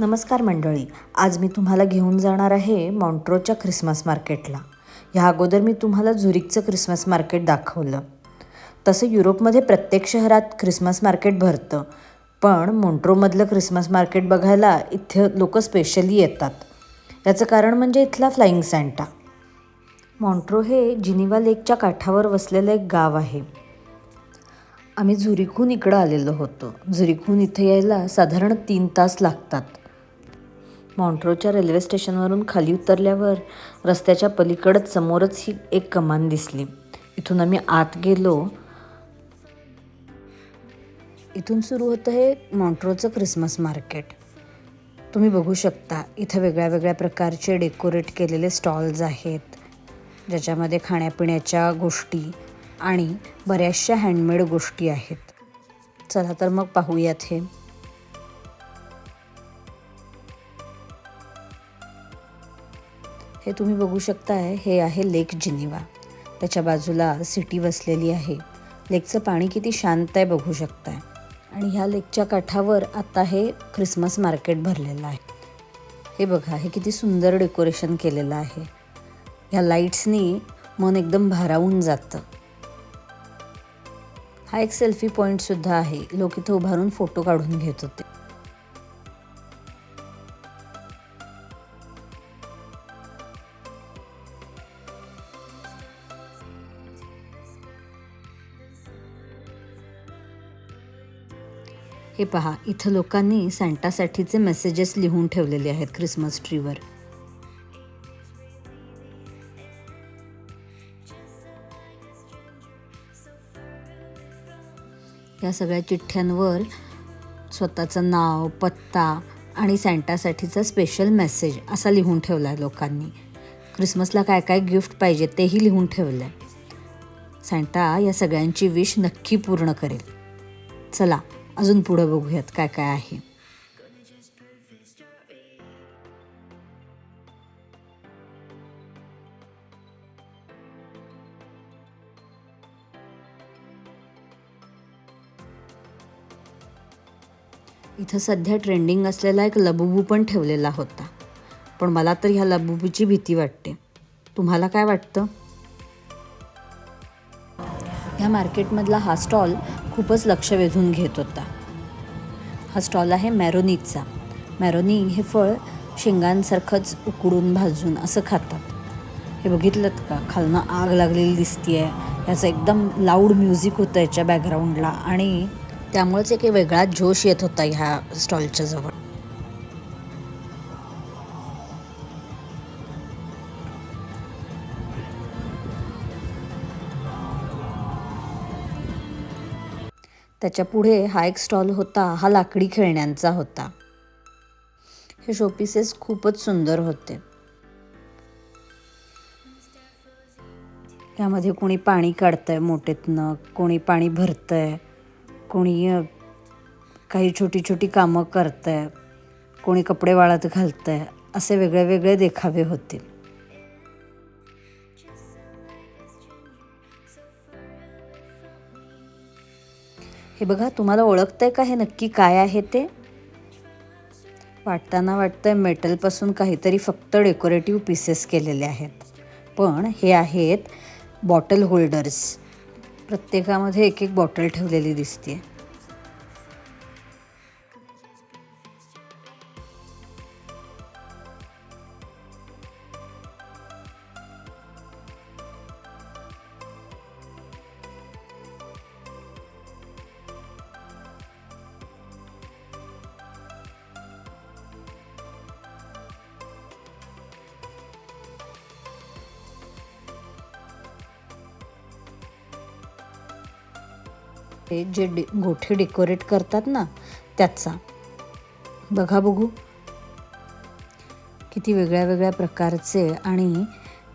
नमस्कार मंडळी आज मी तुम्हाला घेऊन जाणार आहे मॉन्ट्रोच्या ख्रिसमस मार्केटला ह्या अगोदर मी तुम्हाला झुरिकचं ख्रिसमस मार्केट दाखवलं. तसं युरोपमध्ये प्रत्येक शहरात ख्रिसमस मार्केट भरतं पण मॉन्ट्रोमधलं ख्रिसमस मार्केट बघायला इथं लोक स्पेशली येतात. याचं कारण म्हणजे इथला फ्लाईंग सँटा मॉन्ट्रो हे जिनिवा लेकच्या काठावर वसलेलं एक गाव आहे. आम्ही झुरिकहून इकडं आलेलो होतो. झुरिकहून इथे यायला साधारण तीन तास लागतात. मॉन्ट्रोच्या रेल्वे स्टेशनवरून खाली उतरल्यावर रस्त्याच्या पलीकडच समोरच ही एक कमान दिसली. इथून आम्ही आत गेलो. इथून सुरू होतं हे मॉन्ट्रोचं ख्रिसमस मार्केट. तुम्ही बघू शकता इथं वेगळ्या वेगळ्या प्रकारचे डेकोरेट केलेले स्टॉल्स आहेत ज्याच्यामध्ये खाण्यापिण्याच्या गोष्टी आणि बऱ्याचशा हँडमेड गोष्टी आहेत. चला तर मग पाहूयात हे. हे तुम्ही बघू शकताय हे आहे लेक जिनिवा. त्याच्या बाजूला सिटी वसलेली आहे. लेकचं पाणी किती शांत आहे बघू शकताय. आणि ह्या लेकच्या काठावर आता हे ख्रिसमस मार्केट भरलेलं आहे. हे बघा हे किती सुंदर डेकोरेशन केलेलं आहे. ह्या लाईट्सनी मन एकदम भारावून जातं. हा एक सेल्फी पॉईंटसुद्धा आहे. लोक इथं उभारून फोटो काढून घेत होते. हे पहा इथं लोकांनी सँटासाठीचे मेसेजेस लिहून ठेवलेले आहेत ख्रिसमस ट्रीवर या सगळ्या चिठ्ठ्यांवर स्वतःचं नाव पत्ता आणि सँटासाठीचा स्पेशल मेसेज असा लिहून ठेवला आहे लोकांनी. क्रिसमसला काय काय गिफ्ट पाहिजे तेही लिहून ठेवलं आहे सँटा या सगळ्यांची विश नक्की पूर्ण करेल. चला अजून पुढं बघूयात काय काय आहे. इथं सध्या ट्रेंडिंग असलेला एक लबुबू पण ठेवलेला होता. पण मला तर ह्या लबुबूची भीती वाटते. तुम्हाला काय वाटतं? ह्या मार्केटमधला हा स्टॉल खूपच लक्ष वेधून घेत होता. हा स्टॉल आहे मॅरोनीचा मॅरोनी हे फळ शेंगांसारखंच उकडून भाजून असं खातात. हे बघितलं का? खालनं आग लागलेली दिसतीये. याचं एकदम लाऊड म्युझिक होतं याच्या बॅकग्राऊंडला आणि त्यामुळेच एक वेगळा जोश येत होता ह्या स्टॉलच्या जवळ. त्याच्या पुढे हा एक स्टॉल होता हा लाकडी खेळण्यांचा होता. हे शोपीसेस खूपच सुंदर होते. यामध्ये कोणी पाणी काढतंय मोठेतनं कोणी पाणी भरतंय कोणी काही छोटी छोटी कामं करतंय कोणी कपडे वाळत घालतंय असे वेगळे वेगळे देखावे होतील. हे बघा तुम्हाला ओळखतं आहे का? हे नक्की काय आहे ते? वाटताना वाटतंय मेटलपासून काहीतरी फक्त डेकोरेटिव्ह पीसेस केलेले आहेत. पण हे आहेत बॉटल होल्डर्स प्रत्येकामध्ये एक एक बॉटल ठेवलेली दिसते हे जे डे गोठे डेकोरेट करतात ना त्याचा. बघा बघू. किती वेगळ्या वेगळ्या प्रकारचे आणि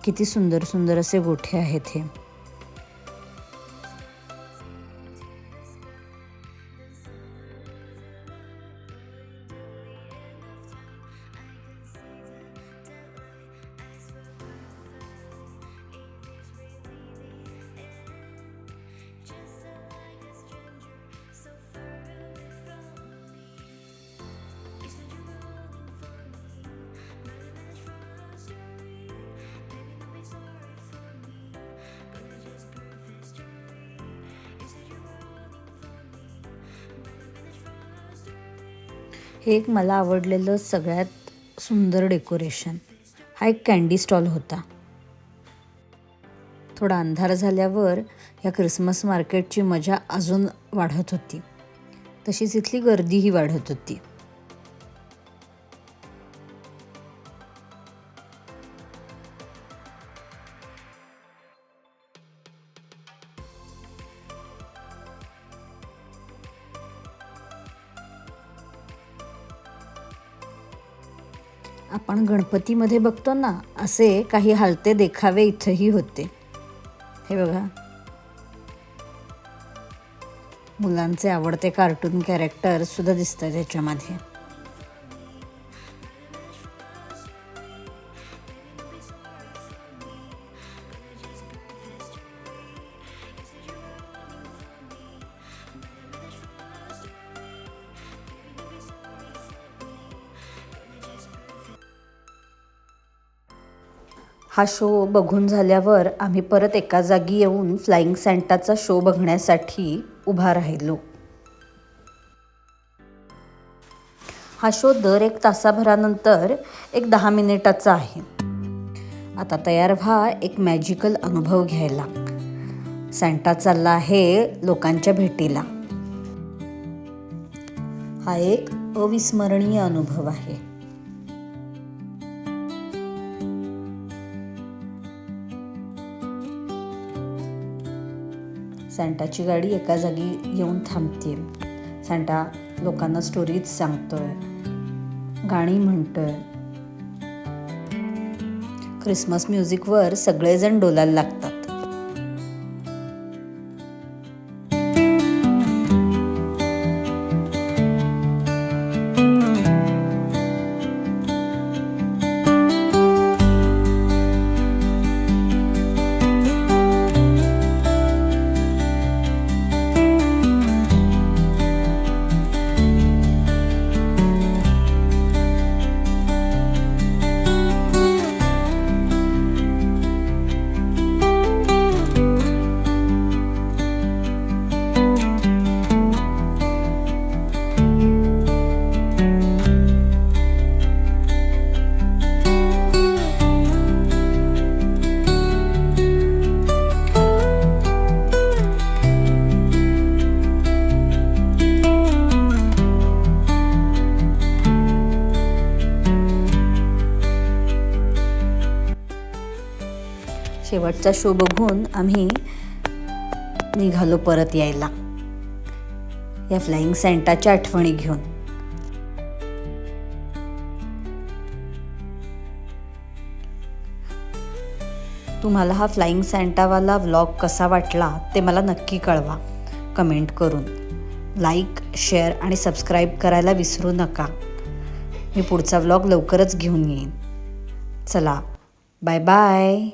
किती सुंदर सुंदर असे गोठे आहेत हे. हे एक मला आवडलेलं सगळ्यात सुंदर डेकोरेशन हा एक कॅन्डी स्टॉल होता. थोडा अंधार झाल्यावर या क्रिसमस मार्केटची मजा अजून वाढत होती. तशीच इथली गर्दीही वाढत होती. आपण गणपतीमध्ये बघतो ना असे काही हालते देखावे इथंही होते. हे बघा. मुलांचे आवडते कार्टून कॅरेक्टर सुद्धा दिसतात त्याच्यामध्ये. हा शो बघून झाल्यावर आम्ही परत एका जागी येऊन फ्लाइंग सँटाचा शो बघण्यासाठी उभा राहिलो. हा शो दर एक तासाभरानंतर एक दहा मिनिटाचा आहे. आता तयार व्हा एक मॅजिकल अनुभव घ्यायला. सँटा चालला आहे लोकांच्या भेटीला. हा एक अविस्मरणीय अनुभव आहे. सँटाची गाडी एका जागी येऊन थांबते सँटा लोकांना स्टोरीज सांगतोय. गाणी म्हणतोय. क्रिसमस म्युझिकवर सगळेजण डोलायला लागतात. शेवटचा शो बघून आम्ही निघालो परत यायला. या फ्लाईंग सेंटाच्या आठवणी घेऊन. तुम्हाला हा फ्लाइंग सँटावाला व्लॉग कसा वाटला ते मला नक्की कळवा. कमेंट करून. लाईक शेअर आणि सबस्क्राईब करायला विसरू नका. मी पुढचा व्लॉग लवकरच घेऊन येईन. चला बाय बाय